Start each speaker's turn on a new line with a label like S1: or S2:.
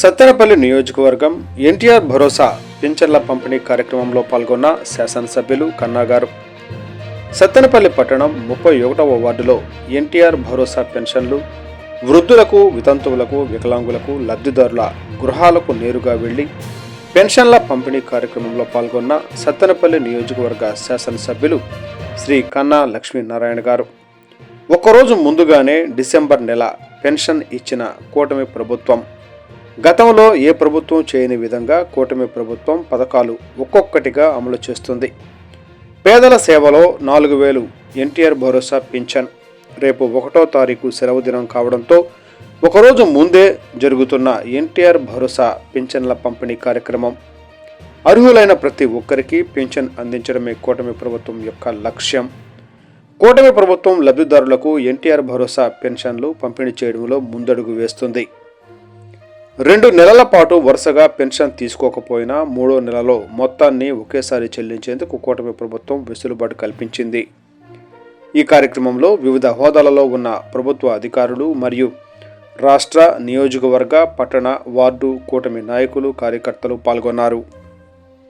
S1: సత్తెనపల్లి నియోజకవర్గం ఎన్టీఆర్ భరోసా పింఛన్ల పంపిణీ కార్యక్రమంలో పాల్గొన్న శాసనసభ్యులు కన్నాగారు. సత్తెనపల్లి పట్టణం ముప్పై ఒకటవ వార్డులో ఎన్టీఆర్ భరోసా పెన్షన్లు వృద్ధులకు వితంతువులకు వికలాంగులకు లబ్ధిదారుల గృహాలకు నేరుగా వెళ్ళి పెన్షన్ల పంపిణీ కార్యక్రమంలో పాల్గొన్న సత్తెనపల్లి నియోజకవర్గ శాసనసభ్యులు శ్రీ కన్నా లక్ష్మీనారాయణ గారు. ఒకరోజు ముందుగానే డిసెంబర్ నెల పెన్షన్ ఇచ్చిన కూటమి ప్రభుత్వం గతంలో ఏ ప్రభుత్వం చేయని విధంగా కూటమి ప్రభుత్వం పథకాలు ఒక్కొక్కటిగా అమలు చేస్తుంది. పేదల సేవలో నాలుగు వేలు ఎన్టీఆర్ భరోసా పింఛన్. రేపు ఒకటో తారీఖు సెలవు దినం కావడంతో ఒకరోజు ముందే జరుగుతున్న ఎన్టీఆర్ భరోసా పింఛన్ల పంపిణీ కార్యక్రమం. అర్హులైన ప్రతి ఒక్కరికి పింఛన్ అందించడమే కూటమి ప్రభుత్వం యొక్క లక్ష్యం. కూటమి ప్రభుత్వం లబ్ధిదారులకు ఎన్టీఆర్ భరోసా పెన్షన్లు పంపిణీ చేయడంలో ముందడుగు వేస్తుంది. రెండు నెలల పాటు వరుసగా పెన్షన్ తీసుకోకపోయినా మూడో నెలలో మొత్తాన్ని ఒకేసారి చెల్లించేందుకు కూటమి ప్రభుత్వం వెసులుబాటు కల్పించింది. ఈ కార్యక్రమంలో వివిధ హోదాలలో ఉన్న ప్రభుత్వ అధికారులు మరియు రాష్ట్ర నియోజకవర్గ పట్టణ వార్డు కూటమి నాయకులు కార్యకర్తలు పాల్గొన్నారు.